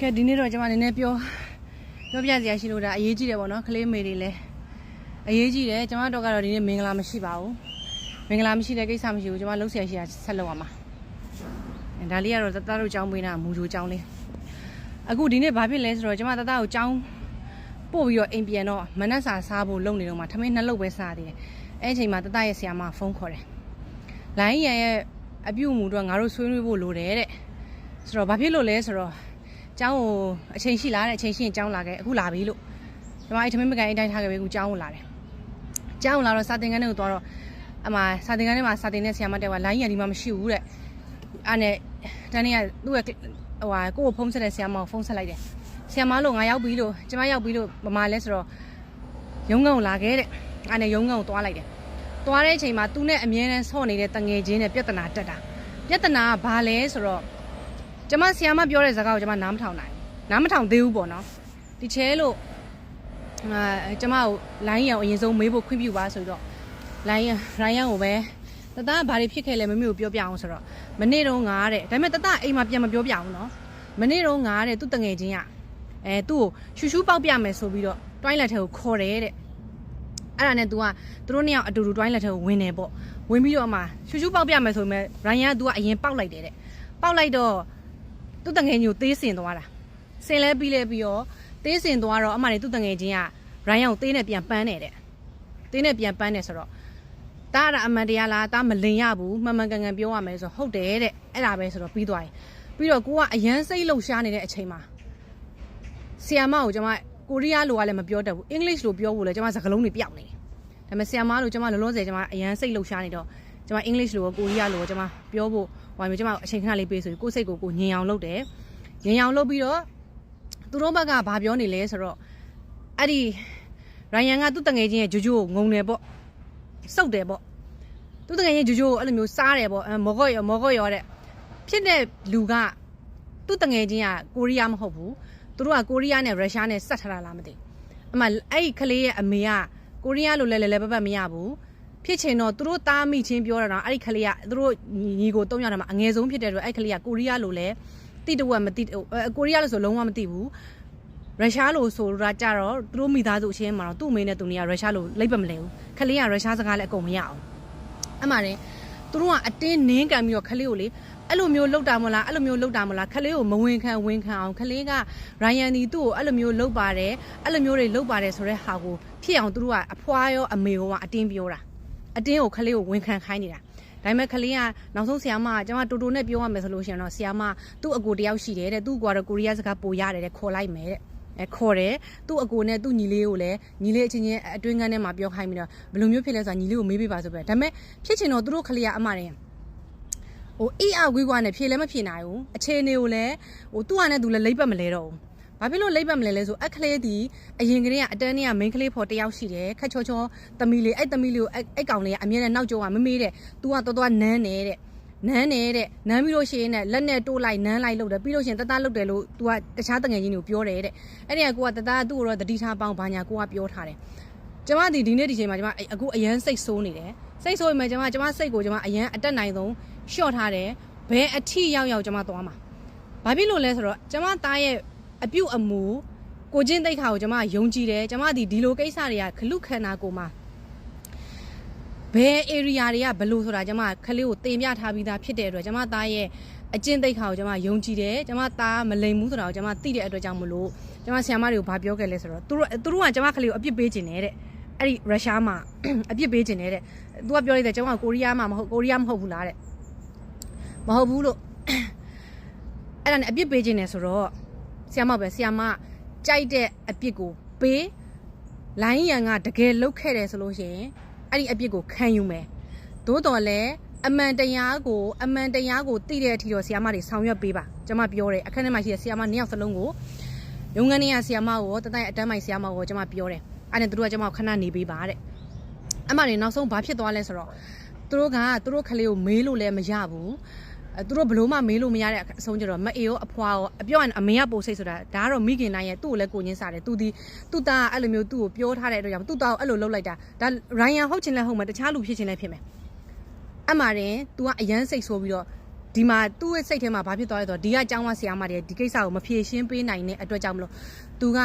ကဲဒီနေ့တော့ကျွန်မနည်းနည်းပြောပြောပြစရာရှိလို့ဒါအရေးကြီးတယ်ပေါ့နော်ကလေးမေတွေလည်းအရေးကြီးတယ်ကျွန်မတို့ကတော့ဒီနေ့မင်္ဂလာမရှိပါဘူးမင်္ဂလာမရှိတဲ့ကိစ္စမရှိဘူးကျွန်မလှုပ်ရှားရှိတာဆက်လုပ်ရမှာအဲဒါလေးကတော့တတတို့ကြောင်းပေးတာမူဂျိုကြောင်းလေးအခုဒီနေ့ဘာဖြစ်လဲဆိုတော့ကျွန်မတတကိုကြောင်းပို့ပြီးတော့အိမ်ပြန်တော့မနက်စာစားဖို့လုပ်နေတော့မှထမင်းနှစ်လုပ်ပဲစားသေးတယ်အဲ့အချိန်မှာတတရဲ့ဆရာမဖုန်းခေါ်တယ်လိုင်းရန်ရဲ့အပြုတ်မှုတော့ငါတို့ဆွေးနွေးဖို့လိုတယ်တဲ့ဆိုတော့ဘာဖြစ်လို့လဲဆိုတော့ ကျောင်းကိုအချိန်ရှိလားတဲ့အချိန်ရှိရင်ကျောင်းလာခဲ့အခုလာပြီလို့ဒီမှာအဲ့ထမင်းမကန်အတိုင်းထားခဲ့ပြီအခုကျောင်းကိုလာတယ်ကျောင်းကိုလာတော့စာသင်ခန်းထဲကိုသွားတော့အမစာသင်ခန်းထဲမှာစာသင်တဲ့ဆရာမတယောက်ကလိုင်းရံဒီမှာမရှိဘူးတဲ့အဲ့နဲ့တန်းနေကသူ့ရဲ့ဟိုဟာကိုယ့်ကိုဖုန်းဆက်တဲ့ဆရာမကိုဖုန်းဆက်လိုက်တယ်ဆရာမလို့ငါရောက်ပြီလို့ကျမရောက်ပြီလို့မမလဲဆိုတော့ရုံးကန်ကိုလာခဲ့တဲ့အဲ့နဲ့ရုံးကန်ကိုသွားလိုက်တယ်သွားတဲ့အချိန်မှာသူနဲ့အမြဲတမ်းဆော့နေတဲ့တငယ်ချင်းနဲ့ပြဿနာတက်တာပြဿနာကဘာလဲဆိုတော့ ကျမဆီယာမပြောတဲ့ဇာတ်ကားကိုကျမနားမထောင်နိုင်ဘူးနားမထောင်သေးဘူးပေါ့နော်ဒီချဲလို့အာကျမကိုလိုင်းရံအရင်ဆုံးမေးဖို့ခွင့်ပြုပါဆိုတော့လိုင်းရံရိုင်းရံကိုပဲတသားဘာတွေဖြစ်ခဲ့လဲမမေကိုပြောပြအောင်ဆိုတော့မနေ့တော့ငါတဲ့ဒါပေမဲ့တသားအိမ်မှာပြန်မပြောပြအောင်နော်မနေ့တော့ငါတဲ့သူ့တငယ်ချင်းကအဲသူ့ကိုရှူရှူပေါက်ပြမယ်ဆိုပြီးတော့တွိုင်းလက်ထဲကိုခေါ်တယ်တဲ့အဲ့ဒါနဲ့ तू ကသူတို့နှစ်ယောက်အတူတူတွိုင်းလက်ထဲကိုဝင်တယ်ပေါ့ဝင်ပြီးတော့အမှရှူရှူပေါက်ပြမယ်ဆိုပေမဲ့ရိုင်းရံက तू ကအရင်ပေါက်လိုက်တယ်တဲ့ပေါက်လိုက်တော့ သူ့တငယ်ချင်းကိုသေးစင်သွားတာစင်လဲပြီးလဲပြီးတော့သေးစင်သွားတော့အမှန်တည်းသူ့တငယ်ချင်းကရိုင်းအောင်သေးနဲ့ပြန်ပန်းနေတဲ့သေးနဲ့ပြန်ပန်းနေဆိုတော့တားရအမှန်တရားလားတားမလင်ရဘူးမှန်မှန်ကန်ကန်ပြောရမယ်ဆိုဟုတ်တယ်တဲ့အဲ့ဒါပဲဆိုတော့ပြီးသွားရင်ပြီးတော့ကိုကအရန်စိတ်လှုပ်ရှားနေတဲ့အချိန်မှာဆီယာမကိုကျွန်မကိုရီးယားလိုကလည်းမပြောတတ်ဘူးအင်္ဂလိပ်လိုပြောဖို့လည်းကျွန်မစကားလုံးတွေပြောက်နေတယ်ဒါပေမဲ့ဆီယာမလိုကျွန်မလောလောဆယ်ကျွန်မအရန်စိတ်လှုပ်ရှားနေတော့ ကျွန်မအင်္ဂလိပ်လိုကိုကိုရီးယားလိုကိုကျွန်မပြောဖို့ဟိုမျိုးကျွန်မအချိန်ခဏလေးပေးဆိုပြီးကိုယ်စိတ်ကိုကိုညင်အောင်လုပ်တယ်ညင်အောင်လုပ်ပြီးတော့သူတို့ဘက်ကဘာပြောနေလဲဆိုတော့အဲ့ဒီရိုင်ယန်ကသူ့တငယ်ချင်းရဲ့ဂျိုဂျိုကိုငုံတယ်ပေါ့စုပ်တယ်ပေါ့သူ့တငယ်ချင်းဂျိုဂျိုကိုအဲ့လိုမျိုးစားတယ်ပေါ့အဲမော်ကော့ရောမော်ကော့ရောတဲ့ဖြစ်တဲ့လူကသူ့တငယ်ချင်းကကိုရီးယားမဟုတ်ဘူးသူတို့ကကိုရီးယားနဲ့ရုရှားနဲ့ဆက်ထားတာလားမသိဘူးအမှအဲ့ဒီကလေးရဲ့အမေကကိုရီးယားလိုလဲလဲလဲပတ်ပတ်မရဘူး ဖြစ်ချင်တော့သူတို့တားမိချင်းပြောတာတော့အဲ့ဒီကလေးကသူတို့ညီကိုတုံးရတာမှာအငယ်ဆုံးဖြစ်တဲ့အတွက်အဲ့ဒီကလေးကကိုရီးယားလိုလဲတိတဝက်မတိကိုရီးယားလို့ဆိုလုံးဝမသိဘူးရုရှားလိုဆိုတာကြတော့သူတို့မိသားစုအချင်းမှာတော့သူ့အမေနဲ့သူနေကရုရှားလိုလိပ်ပတ်မလဲဘူးခလေးကရုရှားစကားလည်းအကုန်မရအောင်အမှန်တယ်သူတို့ကအတင်းနင်းကန်ပြီးတော့ခလေးကိုလေအဲ့လိုမျိုးလောက်တာမလားအဲ့လိုမျိုးလောက်တာမလားခလေးကိုမဝင်ခံဝင်ခံအောင်ခလေးကရိုင်ယန်ဒီသူ့ကိုအဲ့လိုမျိုးလောက်ပါတယ်အဲ့လိုမျိုးတွေလောက်ပါတယ်ဆိုတဲ့ဟာကိုဖြစ်အောင်သူတို့ကအဖွားရောအမေရောကအတင်းပြောတာ အတင်းကိုခလေးကိုဝန်ခံခိုင်းနေတာဒါပေမဲ့ခလေးကနောက်ဆုံးဆီယာမကကျွန်မတူတူနဲ့ပြောရမယ်ဆိုလို့ရှိရင်တော့ဆီယာမသူ့အကိုတယောက်ရှိတယ်တဲ့သူ့ကွာတော့ကိုရီးယားစကားပိုရတယ်တဲ့ခေါ်လိုက်မယ်တဲ့အဲခေါ်တယ်သူ့အကိုနဲ့သူ့ညီလေးကိုလည်းညီလေးအချင်းချင်းအတွင်းကန်းထဲမှာပြောခိုင်းပြီးတော့ဘယ်လိုမျိုးဖြစ်လဲဆိုတာညီလေးကိုမေးပြပါဆိုပဲဒါပေမဲ့ဖြစ်ချင်တော့သူတို့ခလေးကအမတယ်ဟိုအေးအဝေးကွာနဲ့ဖြေလည်းမဖြေနိုင်ဘူးအခြေအနေကိုလည်းဟိုသူ့ဟာနဲ့သူလည်းလိမ့်ပတ်မလဲတော့ဘူး ဘာဖြစ်လို့လိမ့်ပတ်မလဲလဲဆိုအခလေးဒီအရင်ကလေးကအတန်းလေးက main ကလေးဖော်တယောက်ရှိတယ်ခက်ချောချောသမီးလေးအဲ့သမီးလေးကိုအဲ့အဲ့ကောင်လေးကအမြဲတမ်းနောက်ကျောကမမေးတဲ့ तू ကတော်တော်နန်းနေတဲ့နန်းနေတဲ့နန်းပြီးလို့ရှိရင်လည်းလက်နဲ့တိုးလိုက်နန်းလိုက်လုပ်တယ်ပြီးလို့ရှိရင်တသားလုပ်တယ်လို့ तू ကတခြားတငယ်ချင်းတွေကိုပြောတယ်တဲ့အဲ့ဒီကကိုကတသားသူ့ကိုတော့တတိထားပေါင်းဘာညာကိုကပြောထားတယ်ကျမဒီဒီနေ့ဒီချိန်မှာကျမအခုအရန်စိတ်ဆိုးနေတယ်စိတ်ဆိုးရင်မှကျမကျမစိတ်ကိုကျမအရန်အတက်နိုင်ဆုံးရှော့ထားတယ်ဘယ်အထီရောက်ရောက်ကျမသွားမှာဘာဖြစ်လို့လဲဆိုတော့ကျမသားရဲ့ အပြုတ်အမူကိုချင်းတိတ်ခါကိုကျမယုံကြည်တယ်ကျမဒီဒီလိုကိစ္စတွေကခလုခန္ဓာကိုမှာဘယ် area တွေကဘယ်လိုဆိုတာကျမခလေးကိုတင်ပြထားပြီးသားဖြစ်တဲ့အတွက်ကျမသားရဲ့အကျင့်သိက္ခာကိုကျမယုံကြည်တယ်ကျမသားမလိမ်ဘူးဆိုတာကိုကျမသိတဲ့အတွက်ကြောင့်မလို့ကျမဆီယမတွေကိုဘာပြောခဲ့လဲဆိုတော့သူတို့သူတို့ကကျမခလေးကိုအပြစ်ပေးခြင်းနဲ့တဲ့အဲ့ဒီရုရှားမှာအပြစ်ပေးခြင်းနဲ့တဲ့သူကပြောလိုက်တယ်ကျမကကိုရီးယားမှာမဟုတ်ကိုရီးယားမဟုတ်ဘူးလားတဲ့မဟုတ်ဘူးလို့အဲ့ဒါနဲ့အပြစ်ပေးခြင်းနဲ့ဆိုတော့ ဆီယမပဲဆီယမကြိုက်တဲ့အပြစ်ကိုပေးလိုင်းရန်ကတကယ်လုတ်ခဲ့တယ်ဆိုလို့ရှိရင်အဲ့ဒီအပြစ်ကိုခံယူမယ်သို့တော်လည်းအမှန်တရားကိုအမှန်တရားကိုသိတဲ့အထိတော့ဆီယမတွေဆောင်ရွက်ပေးပါကျွန်မပြောတယ်အခက်ထဲမှာရှိတဲ့ဆီယမနှစ်ယောက်စလုံးကိုရုံငန်းနေရဆီယမကိုတတိုင်းအတန်းမိုင်ဆီယမကိုကျွန်မပြောတယ်အဲ့ဒါသူတို့ကကျွန်မကိုခဏနေပေးပါတဲ့အမှတွေနောက်ဆုံးဘာဖြစ်သွားလဲဆိုတော့သူတို့ကသူတို့ခလေးကိုမေးလို့လည်းမရဘူးအဲ သူတို့ဘလို့မှမေးလို့မရတဲ့အဆုံးကျတော့မအေရောအဖွာရောအပြောရင်အမေကပိုစိတ်ဆိုတာဒါကတော့မိခင်တိုင်းရဲ့သူ့ကိုလည်းကိုညင်းစားတယ်သူဒီသူ့သားကအဲ့လိုမျိုးသူ့ကိုပြောထားတဲ့အတွက်ကြောင့်သူ့သားကိုအဲ့လိုလုပ်လိုက်တာဒါရိုင်ယန်ဟုတ်ချင်လဲဟုတ်မယ်တခြားလူဖြစ်ချင်လဲဖြစ်မယ်အမှရင် तू ကအရန်စိတ်ဆိုးပြီးတော့ဒီမှာသူ့ရဲ့စိတ်ထဲမှာဘာဖြစ်သွားလဲဆိုတော့ဒီကကျောင်းကဆရာမတွေဒီကိစ္စကိုမဖြေရှင်းပေးနိုင်တဲ့အတွက်ကြောင့်မလို့သူက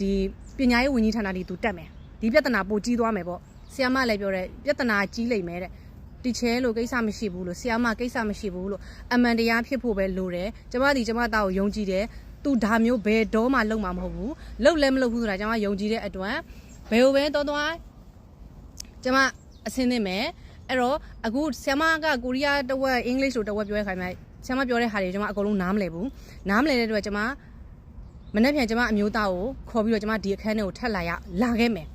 ဒီပညာရေးဝန်ကြီးဌာနတွေသူတက်မယ်ဒီပြဿနာပိုကြီးသွားမယ်ပေါ့ဆရာမလည်းပြောတယ်ပြဿနာကြီးလိမ့်မယ်တဲ့ တီချဲလို့ကိစ္စမရှိဘူးလို့ဆရာမကိစ္စမရှိဘူးလို့အမှန်တရားဖြစ်ဖို့ပဲလိုတယ်ကျမဒီကျမသားကိုယုံကြည်တယ်သူဒါမျိုးဘယ်တော့မှလုံမှာမဟုတ်ဘူးလုံလည်းမလုံဘူးဆိုတာကျမယုံကြည်တဲ့အတွက်ဘယ်လိုပဲတော်တော်ကျမအစင်းသင့်မယ်အဲ့တော့အခုဆ iam ကကိုရီးယားတဝက်အင်္ဂလိပ်လိုတဝက်ပြောတဲ့ခါမှာဆ iam ပြောတဲ့ဟာတွေကျွန်မအကုန်လုံးနားမလည်ဘူးနားမလည်တဲ့အတွက်ကျွန်မမနေ့ပြန်ကျွန်မအမျိုးသားကိုခေါ်ပြီးတော့ကျွန်မဒီအခန်းထဲကိုထပ်လာရလာခဲ့မယ်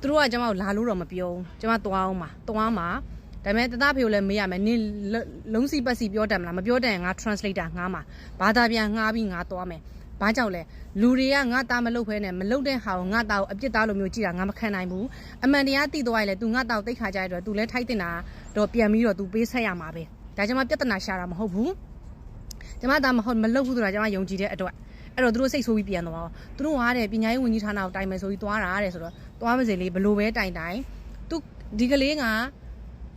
သူတို့ကကျွန်မကိုလာလို့တော့မပြောဘူးကျွန်မသွားအောင်ပါသွားမှာဒါပေမဲ့တသားဖေကိုလည်းမေးရမယ်နင်းလုံးစီပတ်စီပြောတယ်မလားမပြောတယ်ငါ translator ငါမှာဘာသာပြန်ငါပြီးငါသွားမယ်ဘာကြောင့်လဲလူတွေကငါသားမလုပ်ဖဲနဲ့မလုပ်တဲ့ဟာကိုငါသားကိုအပြစ်သားလိုမျိုးကြည့်တာငါမခံနိုင်ဘူးအမှန်တရားသိသွားရင်လေ तू ငါသားကိုတိတ်ခါကြရတော့ तू လည်းထိုက်တင်တာတော့ပြန်ပြီးတော့ तू ပေးဆက်ရမှာပဲဒါကြောင့်မပြဿနာရှာတာမဟုတ်ဘူးကျမသားမဟုတ်မလုပ်ဘူးဆိုတာကျမယုံကြည်တဲ့အတွက်အဲ့တော့သူတို့စိတ်ဆိုးပြီးပြန်သွားတော့သူတို့ကတဲ့ပညာရေးဝန်ကြီးဌာနကိုတိုင်မယ်ဆိုပြီးသွားတာတဲ့ဆိုတော့ သွားမစေလေဘလို့ပဲတိုင်တိုင်သူဒီကလေးက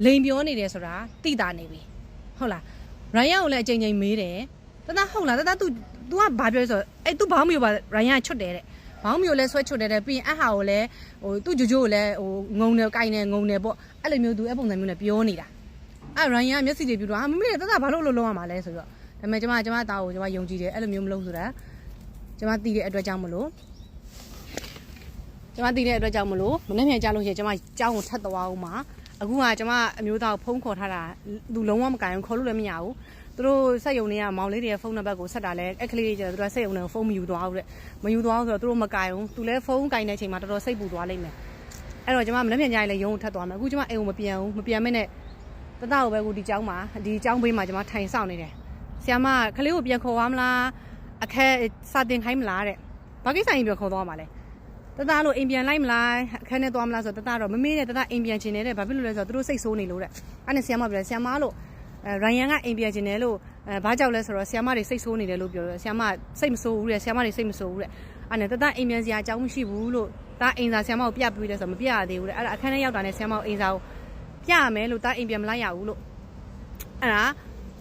လိန်ပြောနေတယ်ဆိုတာသိတာနေပြီဟုတ်လားရိုင်းယာကိုလည်းအချိန်ချင်းမေးတယ်တသားဟုတ်လားတသား तू तू ကဘာပြောလဲဆိုတော့အဲ့ तू ဘောင်းမျိုးပါရိုင်းယာချွတ်တယ်တဲ့ဘောင်းမျိုးလည်းဆွဲချွတ်တယ်တဲ့ပြီးရင်အဟာကိုလည်းဟိုသူ့ဂျိုဂျိုကိုလည်းဟိုငုံတယ်ကိုင်တယ်ငုံတယ်ပေါ့အဲ့လိုမျိုး तू အဲ့ပုံစံမျိုးနဲ့ပြောနေတာအဲ့ရိုင်းယာမျက်စိတွေပြူတော့ဟာမမေတသားဘာလို့လို့လုံးရမှာလဲဆိုတော့ဒါပေမဲ့ကျမကျမသားကိုကျမယုံကြည်တယ်အဲ့လိုမျိုးမလုပ်ဆိုတာကျမသိတဲ့အတွက်ကြောင့်မလို့ ကျမသိတဲ့အတွက်ကြောင့်မလို့မနေ့ပြန်ကြားလို့ရှိရင်ကျမကြောင်းကိုထပ်သွားအောင်ပါအခုကကျမအမျိုးသားကိုဖုန်းခေါ်ထားတာသူလုံးဝမကင်ဘူးခေါ်လို့လည်းမရဘူးသူတို့စက်ယုံတွေကမောင်လေးတွေရဲ့ဖုန်းနံပါတ်ကိုဆက်တာလဲအခလေးတွေကျတော့သူတို့စက်ယုံတွေကိုဖုန်းမယူသွားဘူးတဲ့မယူသွားဘူးဆိုတော့သူတို့မကင်ဘူးသူလည်းဖုန်းကင်တဲ့အချိန်မှာတော်တော်စိတ်ပူသွားလိမ့်မယ်အဲ့တော့ကျမမနေ့ပြန်ကြားရင်လည်းရုံးကိုထပ်သွားမယ်အခုကျမအိမ်ကိုမပြန်ဘူးမပြန်မဲနဲ့တတကိုပဲအခုဒီကျောင်းမှာဒီကျောင်းဘေးမှာကျမထိုင်ဆောင်နေတယ်ဆရာမကလေးကိုပြန်ခေါ်သွားမလားအခက်စာတင်ခိုင်းမလားတဲ့ဘာကိစ္စရင်ပြန်ခေါ်သွားမှာလဲ တတလို့အိမ်ပြန်လိုက်မလားအခန်းထဲသွားမလားဆိုတော့တတတော့မမေးနဲ့တတအိမ်ပြန်ချင်တယ်တဲ့ဘာဖြစ်လို့လဲဆိုတော့သူတို့စိတ်ဆိုးနေလို့တဲ့အဲ့နဲ့ဆရာမပြောတယ်ဆရာမလို့အဲရိုင်ယန်ကအိမ်ပြန်ချင်တယ်လို့အဲဘာကြောက်လဲဆိုတော့ဆရာမတွေစိတ်ဆိုးနေတယ်လို့ပြောတယ်ဆရာမစိတ်မဆိုးဘူးတဲ့ဆရာမတွေစိတ်မဆိုးဘူးတဲ့အဲ့နဲ့တတအိမ်ပြန်စရာအကြောင်းမရှိဘူးလို့ဒါအိမ်စာဆရာမကိုပြပေးတယ်ဆိုတော့မပြရသေးဘူးတဲ့အဲ့ဒါအခန်းထဲရောက်တာနဲ့ဆရာမကိုအိမ်စာကိုပြရမယ်လို့ဒါအိမ်ပြန်မလိုက်ရဘူးလို့အဲ့ဒါ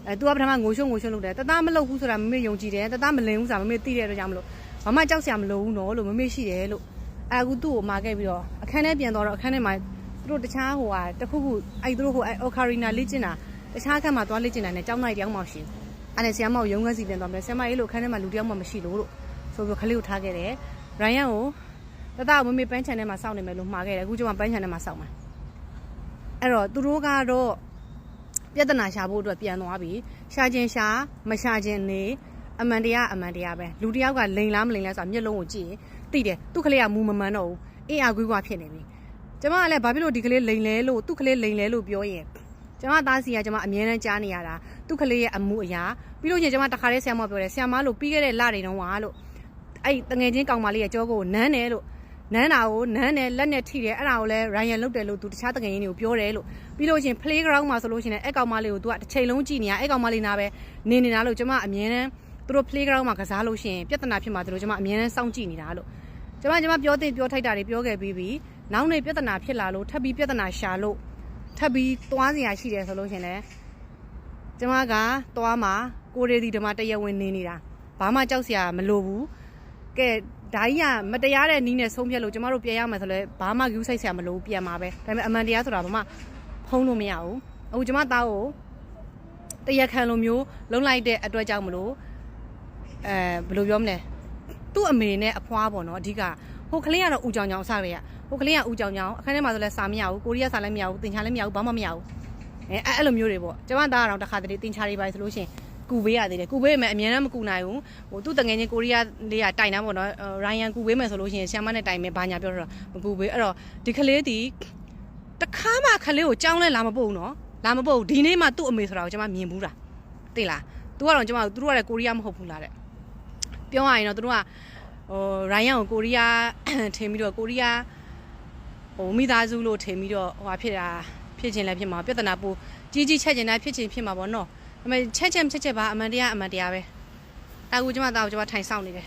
အဲ तू ကပထမငိုရှုံငိုရှုံလုပ်တယ်တသားမလုပ်ဘူးဆိုတာမမေယုံကြည်တယ်တသားမလင်ဘူးဆိုတာမမေသိတဲ့အတွက်ကြောင့်မလို့ဘာမှကြောက်စရာမလိုဘူးနော်လို့မမေရှိတယ်လို့ အဲအခုသူ့ကိုမာခဲ့ပြီးတော့အခန်းထဲပြန်တော့အခန်းထဲမှာသူတို့တခြားဟိုဟာတခုခုအဲသူတို့ဟိုအော်ကာရီနာလေ့ကျင့်တာတခြားအခန်းမှာသွားလေ့ကျင့်တာနဲ့ကျောင်းသားတယောက်မှရှိအဲ့နဲ့ဆရာမကိုရုံးခန်းစီပြန်သွားမယ်ဆရာမအေးလို့အခန်းထဲမှာလူတယောက်မှမရှိလို့လို့ဆိုပြီးခလေးကိုထားခဲ့တယ်ရိုင်ယန်ကိုတသားကိုမမေပန်းချန်ထဲမှာစောင့်နေမယ်လို့မှာခဲ့တယ်အခုကျမပန်းချန်ထဲမှာစောင့်မှာအဲ့တော့သူတို့ကတော့ပြဿနာရှာဖို့အတွက်ပြန်သွားပြီရှာခြင်းရှာမရှာခြင်းနေအမှန်တရားအမှန်တရားပဲလူတယောက်ကလိန်လားမလိန်လားဆိုတာမျက်လုံးကိုကြည့်ရင် သိတယ်သူ့ကလေးကမူမမှန်တော့ဘူးအေးအားကွေးကွာဖြစ်နေပြီကျမကလည်းဘာဖြစ်လို့ဒီကလေးလိန်လဲလို့သူ့ကလေးလိန်လဲလို့ပြောရင်ကျမသားစီကကျမအမြဲတမ်းကြားနေရတာသူ့ကလေးရဲ့အမှုအရာပြီးလို့ချင်းကျမတခါတည်းဆရာမပြောတယ်ဆရာမလို့ပြီးခဲ့တဲ့လတွေတုန်းကလို့အဲ့တငယ်ချင်းကောင်မလေးရဲ့ကြောကိုနန်းတယ်လို့နန်းတာကိုနန်းတယ်လက်နဲ့ထိတယ်အဲ့ဒါကိုလည်းရိုင်ယန်လုတ်တယ်လို့သူတခြားတငယ်ချင်းတွေကိုပြောတယ်လို့ပြီးလို့ချင်း playground မှာဆိုလို့ချင်းအဲ့ကောင်မလေးကိုသူကတစ်ချိန်လုံးကြည့်နေရအဲ့ကောင်မလေးနာပဲနေနေတာလို့ကျမအမြဲတမ်း သူတို့ playground မှာကစားလို့ရှိရင်ပြဿနာဖြစ်မှာသူတို့ကျမအမြဲတမ်းစောင့်ကြည့်နေတာလို့ကျမကျမပြောတင်ပြောထိုက်တာတွေပြောခဲ့ပြီးပြီနောက်နေပြဿနာဖြစ်လာလို့ထပ်ပြီးပြဿနာရှာလို့ထပ်ပြီးသွားစရာရှိတယ်ဆိုလို့ရှင်လည်းကျမကသွားမှာကိုရီဒီဓမ္မတရားဝင်နေနေတာဘာမှကြောက်စရာမလိုဘူးကဲဒါကြီးကမတရားတဲ့နီးနဲ့ဆုံးဖြတ်လို့ကျမတို့ပြန်ရမယ်ဆိုလဲဘာမှယူဆိုင်စရာမလိုဘူးပြန်มาပဲဒါပေမဲ့အမှန်တရားဆိုတာဘာမှဖုံးလို့မရဘူးအခုကျမသားကိုတရားခံလိုမျိုးလုံလိုက်တဲ့အတွက်ကြောင့်မလို့ အဲဘယ်လိုပြောမလဲသူ့အမေနဲ့အဖွားပေါ့နော်အဓိကဟိုကလေးကတော့ဦးကြောင်ကြောင်အစားရဟိုကလေးကဦးကြောင်ကြောင်အခန်းထဲမှာဆိုလဲစာမရဘူးကိုရီးယားစာလည်းမရဘူးသင်ချာလည်းမရဘူးဘာမှမရဘူးအဲအဲ့လိုမျိုးတွေပေါ့ကျမသားကတော့တစ်ခါတလေသင်ချာတွေပါဆိုလို့ရှိရင်ကူပေးရသေးတယ်ကူပေးမယ်အများနဲ့မကူနိုင်ဘူးဟိုသူ့တငယ်ချင်းကိုရီးယားလေးကတိုင်တာပေါ့နော်ရိုင်ယန်ကူပေးမယ်ဆိုလို့ရှိရင်ဆီယမနဲ့တိုင်မယ်ဘာညာပြောတော့မကူပေးအဲ့တော့ဒီကလေးဒီတခါမှကလေးကိုကြောင်းလဲလာမပို့နော်လာမပို့ဒီနေ့မှသူ့အမေဆိုတာကိုကျွန်မမြင်ဘူးတာသိလားသူကတော့ကျွန်မသူတို့ကလည်းကိုရီးယားမဟုတ်ဘူးလားတဲ့ ပြောရရင်တော့သူတို့ကဟိုရိုင်ယန်ကိုကိုရီးယားထင်ပြီးတော့ကိုရီးယားဟိုမိသားစုလို့ထင်ပြီးတော့ဟိုဟာဖြစ်တာဖြစ်ခြင်းလည်းဖြစ်မှာပြဿနာပိုကြီးကြီးချက်ချင်တာဖြစ်ခြင်းဖြစ်မှာပေါ့နော်ဒါပေမဲ့ချက်ချက်ချက်ချက်ပါအမှန်တရားအမှန်တရားပဲတာကူကျမသားကိုကျမထိုင်ဆောင်နေတယ်